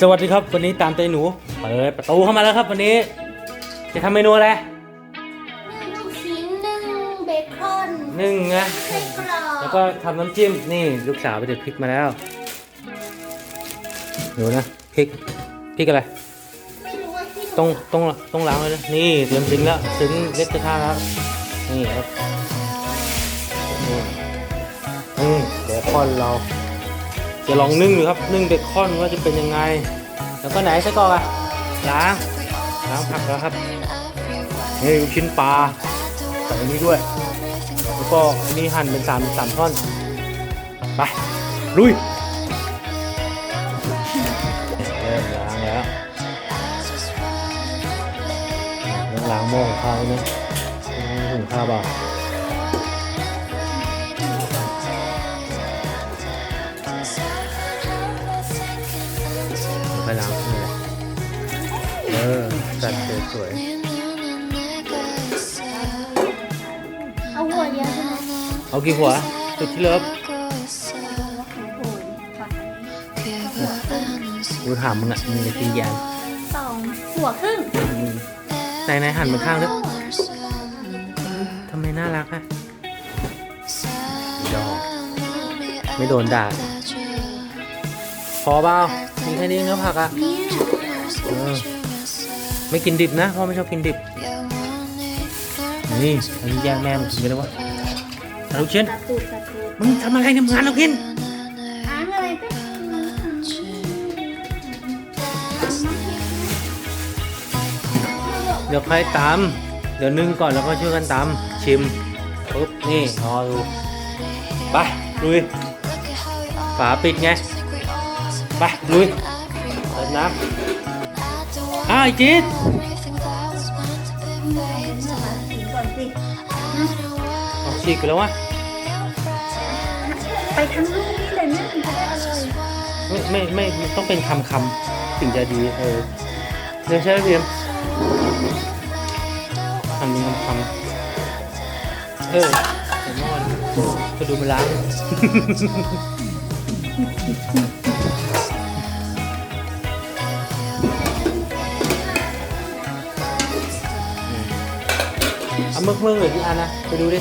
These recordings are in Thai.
สวัสดีครับวันนี้ตามใจหนูเปิดประตูเข้ามาแล้วครับวันนี้ จะทำเมนูอะไรนึ่งลูกชิ้นนึ่งเบคอนหนึ่งนะไส้กรอกแล้วก็ทำน้ำจิ้มนี่ลูกสาวไปเด็ดพริกมาแล้วดูนะพริกพริกอะไรไม่รู้ว่าที่หนูต้องต้องต้องล้างเลยนะนี่เตรียมซึ้งแล้วซึ้งเล็กกระทะแล้วนี่ครับนี่นี่เบคอนเรา จะลองนึ่งดูครับนึ่งเบคอนว่าจะเป็นยังไง แล้วก็ไหนไส้กรอกอะล้างล้างผักแล้วครับนี่ลูกชิ้นปลาใส่นนี้ด้วย แล้วก็อันนี้หั่นเป็นสามสามท่อนไปลุยเริ่มล้างแล้วต้องล้างหม้อของข้าวนะหุงข้าวเปล่า จัดสวยเอาหัวเดียวใช่ไหมๆเอากี่หัว สุดที่เลิฟกูถามมึงอะมึงจะกินยานสองหัวครึ่งไหนไหนหันมาข้างด้วยทำไมน่ารักอะดอกไม่โดนด่าพอเปล่ามีแค่นี้เนื้อผักอะเนี่ยเออ ไม่กินดิบนะพ่อไม่ชอบกินดิบ นี่อันนี้แย่งแม่มันกินกันแล้ววะเอาลูกชิ้นตูดตะตูดมึงทำอะไรเนี่ยมึงหันเอากินอ้างอะไรก็เดี๋ยวใค่อยตำเดี๋ยวนึ่งก่อนแล้วก็ช่วยกันตำชิมปุ๊บนี่รอดูไปลุยฝาปิดไงไปลุยเปิดน้ำ ไอ้จี๊ดก่อสิเอาฉีกแล้ววะไปทั้งลูกนี่เลยแม่ถึงจะได้อร่อยไม่ไม่ไม่ไม่ต้องเป็นคำคำถึงจะดีเออเดี๋ยวใช่ไหมเพียมทำเป็นคำคำเออเดี๋ยวนอนก็ดูมันล้าง เอามึกเมึกเหลยพี่อันนะไปดูดิ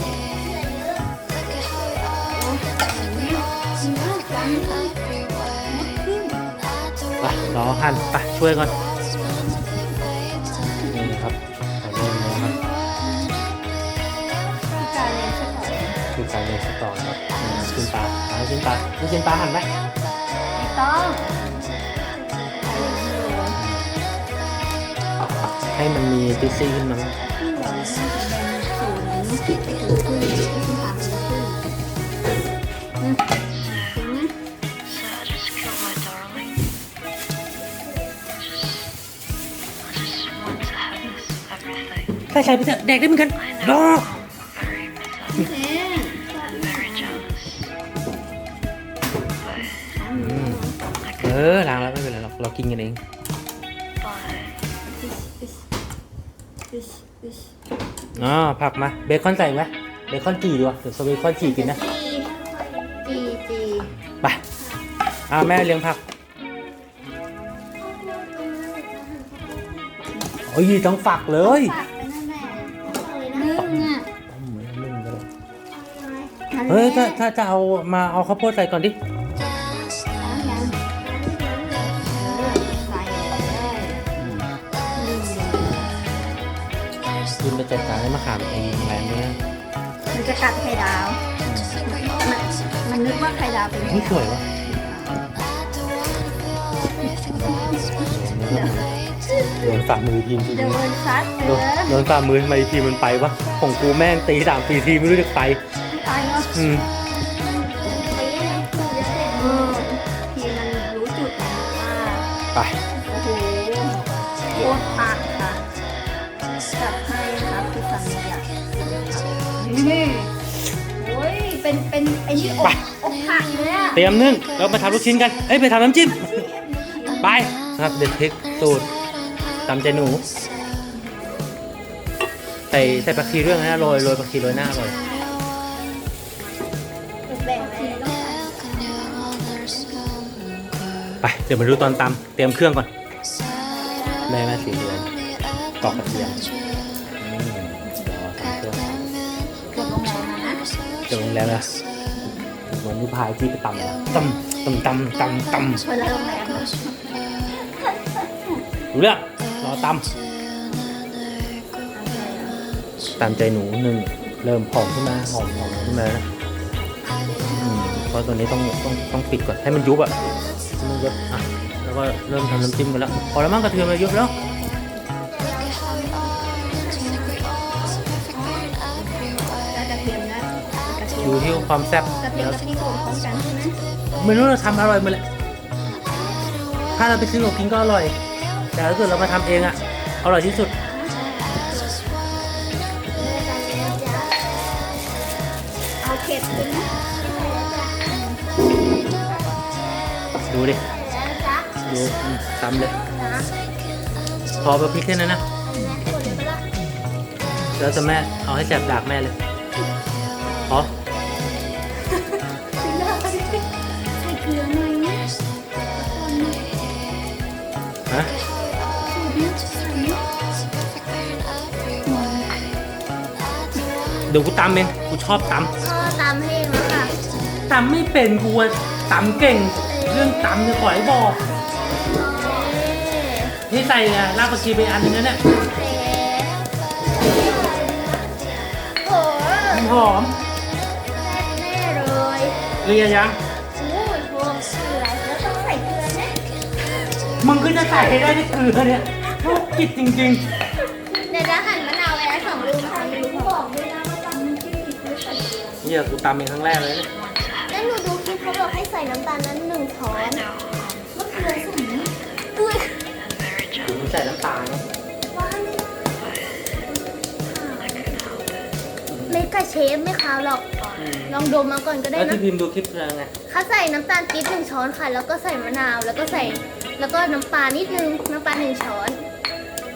ไปรอหั่นไปช่วยก่อนนี่ครับขอเริ่มเลยครับคือการเรียนสตอครับชิ้นปลาเอาชิ้นปลาลูกชิ้นปลาหั่นไหมไม่ต้องให้มันมีจุซี่ขึ้นมา ใส่ใส่ไปเถอะแดกได้เหมือนกัน I รอ know. Very possessive, เอ๊ะ very jealous. But, เออล้างแล้วไม่เป็นไรหรอกเรากินกันเอง อ๋อผักมาเบคอนใส่ไหมเบคอนจีดีกว่าเดี๋ยวสเบคอนจีกินนะจีจีจีไปอ้าแม่เลี้ยงผักโอ้ยต้องฝักเลยฝากนั่นแหละนึ่งอะต้มเหมือนนึ่งก็ได้เฮ้ยถ้าถ้าจะเอามาเอาข้าวโพดใส่ก่อนดิ จัดการให้มะขามเองแรงเนี่ยมันจะกัดไข่ดาว มันมันนึกว่าไข่ดาวเป็นนี่สวยวะโดนฝ่ามือทีมทีเดี๋ยวนี้มันซัดโดเนื้นอโดนฝ่ามือทำไมทีมมันไปวะของกูแม่งตีสามตีทีไม่รู้จะไป ตายเนาะอืม เป็นไอ้นี่อกอกหักเลยอะเตรียมนึ่งแล้วมาทำลูกชิ้นกัน เอ้ยไปทำน้ำจิ้ม ไปครับเด็ดพริกสูตรตามใจหนู ใส่ใส่ผักชีด้วยนะโรยโรยผักชีโรยหน้าอร่อยแบ่งไว้ต้องไปเดี๋ยวมาดูตอนตำเตรียมเครื่องก่อนแม่แม่สีเดือนตอกกระเทียมอืมเดี๋ยวทำเครื่องเกือบโรงแรมแล้วนะ เดี๋ยวโรงแรมนะเหมือนที่พายที่ไปตำนะตำตำตำตำตำชวนแล้วโรงแรมเลยรู้เรื่องรอตำตามใจหนูหนึ่งเริ่มหอมขึ้นมาหอมหอมขึ้นมานะอืมเพราะตัวนี้ต้องต้องต้องปิดก่อนให้มันยุบอะให้มันยุบอะแล้วก็เริ่มทำน้ำจิ้มกันแล้วพอแล้วมั้งกระเทียมเรายุบแล้วแล้ว อยู่มที่ความแซ่บกระเทียมแล้วกับพริกโขลกพร้อมกันใช่ไหมไม่รู้เราทำอร่อยหมาเลยถ้าเราไปซื้อของกินก็อร่อย แต่ถ้าเกิดเรามาทำเองอะอร่อยที่สุดเอาเผ็ดขึ้นนะดูดิ ดูอืมตำเลย พอไปพริกแค่นั้นนะแล้วจะแม่เอาให้แสบดากแม่เลยพอ ฮะเดี๋ยวกูตำเองกูชอบตพ่อตามให้เองแล้วค่ะำตำไม่เป็นกูอะตำเก่ง เรื่องตำเนี่ยขอให้บอกที่ใส่อะรากผักชีไปอันนึงนะเนี่ยโอ้โหมันหอมแน่เลยเรียยัง มึงก็จะใส่ให้ได้ที่เกลือเนี่ยโรคจิตจริงเดี๋ยวจะหั่นมะนาวไว้แล้วสองลูกค่ะลูกบอกด้วยนะว่าตำน้ำจิ้มพริกไม่ใส่เกลือๆเนี่ยกูตำเองครั้งแรกเลยเนี่ยแล้วหนูดูคลิปเขาบอกให้ใส่น้ำตาลนั้นหนึ่งช้อนมะเขือสุ่มเกลือกูใส่น้ำตาลนะว้าวเล็กกับเชฟไม่ขาวหรอก อืมลองดมมาก่อนก็ได้แล้วนะ ที่พิมพ์ดูคลิปเป็นไงเขาใส่น้ำตาลปี๊บหนึ่งช้อนค่ะ แล้วก็ใส่มะนาว แล้วก็ใส่ แล้วก็น้ำปลานิดนึง น้ำปลาหนึ่งช้อน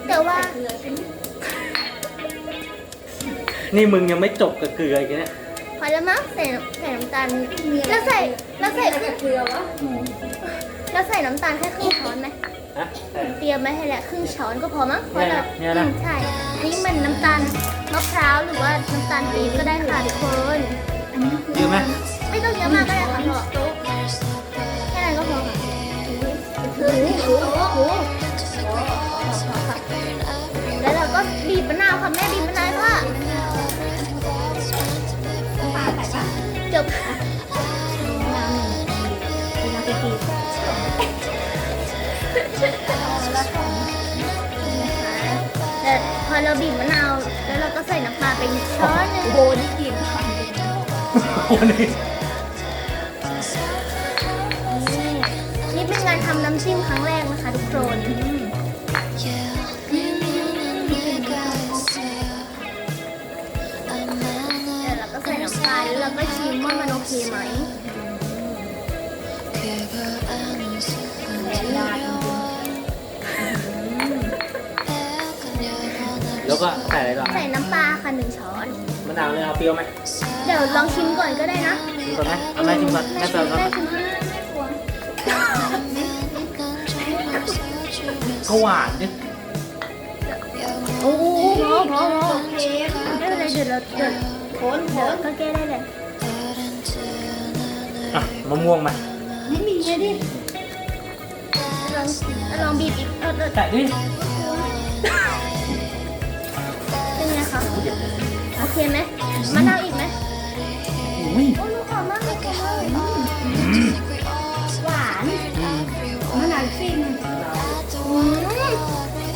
แต่ว่า นี่มึงยังไม่จบกับเกลืออีกนะเนี่ยพอแล้วมั้งใส่ใส่น้ำตาลแล้วใส่แล้วใส่เกลือวะแล้วใส่น้ำตาลแค่ครึ่งช้อนไหมฮะใส่ เตรียมไว้ให้แล้วครึ่งช้อนก็พอมั้งพอแล้วเนี่ยนะ อืมใช่อันนี้มันน้ำตาลมะพร้าวหรือว่าน้ำตาลปี๊บก็ได้ค่ะทุกคน เยอะไหมไม่ต้องเยอะม อเราบีบมะนาว แล้วเราก็ใส่น้ำปลาไปช้อนหนึงโบนี่กินค่ะวันนี้นี่เป็นการทำน้ำจิ้มครั้งแรกนะคะทุกคนเดี๋ยวเราก็ใส่น้ำตาลแล้วเราก็ชิมว่ามันโอเคไหมแก็ใส่อะไรต่อใส่น้ำปลาค่ะหนึ่งช้อน มะนาวเลยเอาเปรี้ยวไหมเดี๋ยวลองชิมก่อนก็ได้นะชิมก่อนไหมเอาแม่ชิมก่อนแม่เติมก่อนแม่ชิมให้ไม่กลัวก็หวานดิโอ้โหโอเคไม่เป็นไรเดี๋ยวเราเดี๋ยวโคนเดี๋ยวก็แก้ได้เลยอะมะม่วงมาไม่มีเลยดิลองลองบีบอีกเออเออแต่ดิ เคไหมมะนาวอีกไหมอุ้ยโอ้ลูกหอมมากเลยค่ะหวานมะนาวฟิน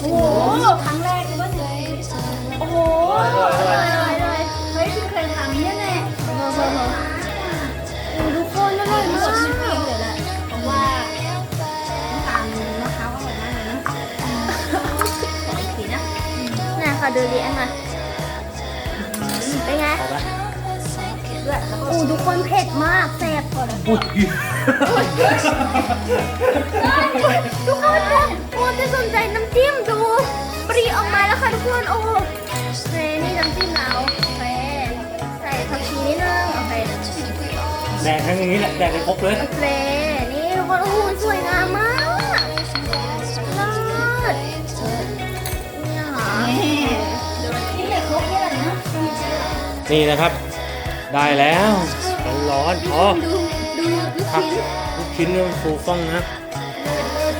โอ้โหครั้งแรกเลยว่าเนี่ยโอ้โหอร่อยอร่อยเลยเฮ้ยคุณเคยทำเนี่ยแหละโอ้โหโอ้ทุกคนอร่อยมากเลยแหละเพราะว่าตามมะพร้าวอร่อยมากเลยนะขออีกทีนะน่าค่ะดูดิอะค่ะ อู้โอ้ทุกคนเผ็ดมากแซ่บปวดอุ๊ยทุกคนโอ้จะสนใจน้ำจิ้มดูปรีออกมาแล้วค่ะทุกคนโอ้เฟนี่น้ำจิ้มเราเฟใส่ผักชีนิดนึงโอเคแดกทั้งอย่างนี้แหละแดกไปครบเลย เฟนี่ทุกคนโอ้โหสวยงามมากเลิศเนี่ยเหนี่นะครับ ได้แล้วร้อนๆอ๋อดูดูลูกผักชิ้นลูกชิ้นมันฟูฟ่องนะ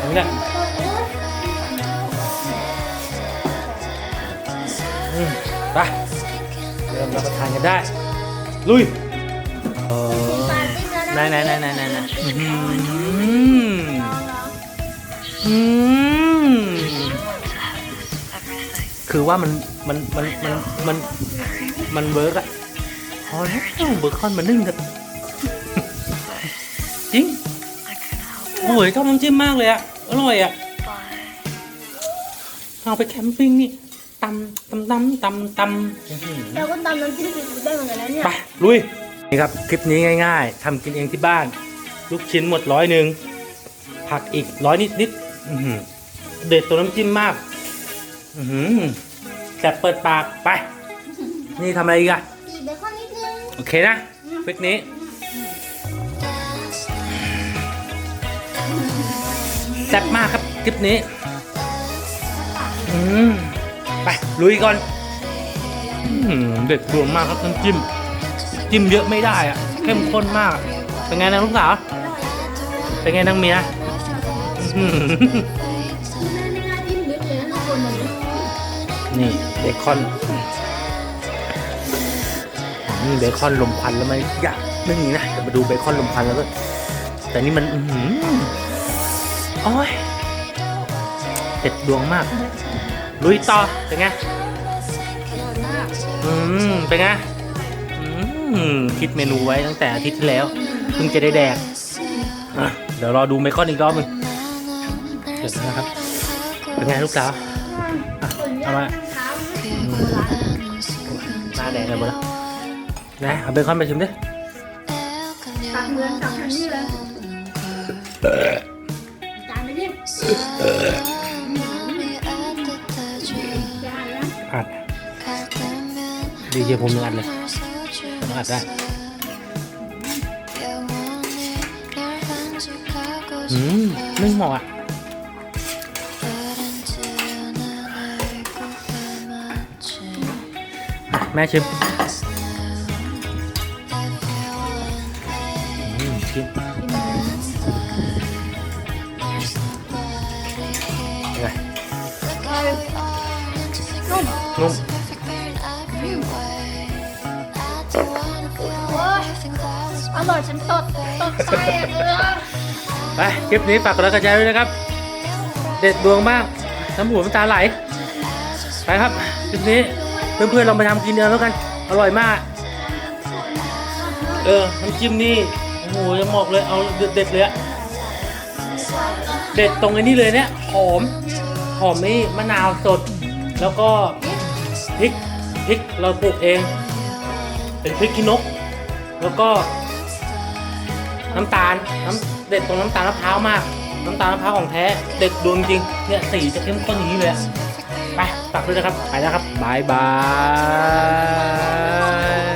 นี่แหละอืมไปเริ่มรับประทานกันได้ ลุยเออปาร์ตี้แล้วไหนนะไหนไหนไหนไหนไหนคือว่ามันมันมันมันมันมันเวิร์กอะ อแล้วเบอร์คอนมานึ่งเถอะจริง I can help โอ้ยชอบน้ำจิ้มมากเลยอะอร่อยอะ by เอาไปแคมปิ้งนี่ตำตำตำตำตำอื้อหือเราก็ตำน้ำจิ้มซีฟู้ดได้เหมือนกันนะเนี่ยไปลุยนี่ครับคลิปนี้ง่าย ๆทำกินเองที่บ้าน ลูกชิ้นหมดร้อยหนึ่งผักอีกร้อยนิดนิดๆอื้อหือเด็ดตัวน้ำจิ้มมากอือหือแต่เปิดปากไป นี่ทำอะไรอีกอะอีกเบคอนนิดนึง โอเคนะคลิปนี้แซ่บมากครับคลิปนี้อืมไปลุยก่อนอืมเด็ดรวมมากครับน้ำจิ้มจิ้มเยอะไม่ได้อะเข้มข้นมาก เป็นไงนางลูกสาวเป็นไงนางเมียอื้อหือแม่ไม่น่าจิ้มเยอะเลยนะทุกคนมันนี่เบคอน นี่เบคอนลมควันแล้วมันอยากไม่มีนะเดี๋ยวมาดูเบคอนลมควันแล้วก็แต่นี่มันอือหือโอ้ยเด็ดดวงมาก ลุยต่อเป็นไงอืมเป็นไงอืมคิดเมนูไว้ตั้งแต่อาทิตย์ที่แล้วเพิ่งจะได้แดกเดี๋ยวรอดูเบคอนอีกรอบหนึงเดี๋ยวนะครับเป็นไงลูกสาวเอามาหน้าแดงเลยหมดแล้ว นะเอาเบคอนไปชิมดิตักเหมือนตักทันนี่เลยจานไปดิจานแล้วอัดดีเจผมยังอัดเลยผมอัดได้อืมนึ่งหมอกอะอะแม่ชิม อืมชิมเป็นไงนุ่มอร่อยฉันตดตดใจไป คลิปนี้ฝากกดไลค์กดแชร์ด้วยนะครับ เด็ดดวงมาก น้ำหูน้ำตาไหล ไปครับ คลิปนี้เพื่อนๆลองไปทำกินเองแล้วกัน อร่อยมาก เออน้ำจิ้มนี่ หจะบอกเลยเอาเด็ดๆเลยอะเด็ดตรงไอ้นี่เลยเนี่ยหอมหอมนี่มะนาวสด แล้วก็พริกพริกเราปลูกเอง เป็นพริกขี้นก แล้วก็ น้ำตาลน้ำเด็ดตรงน้ำตาลมะพร้าวมาก น้ำตาลมะพร้าวของแท้ เด็ดดวงจริงเนี่ยสีจะเข้มข้นอย่างนี้เลยอะไปฝากด้วยนะครับไปแล้วครับบายบาย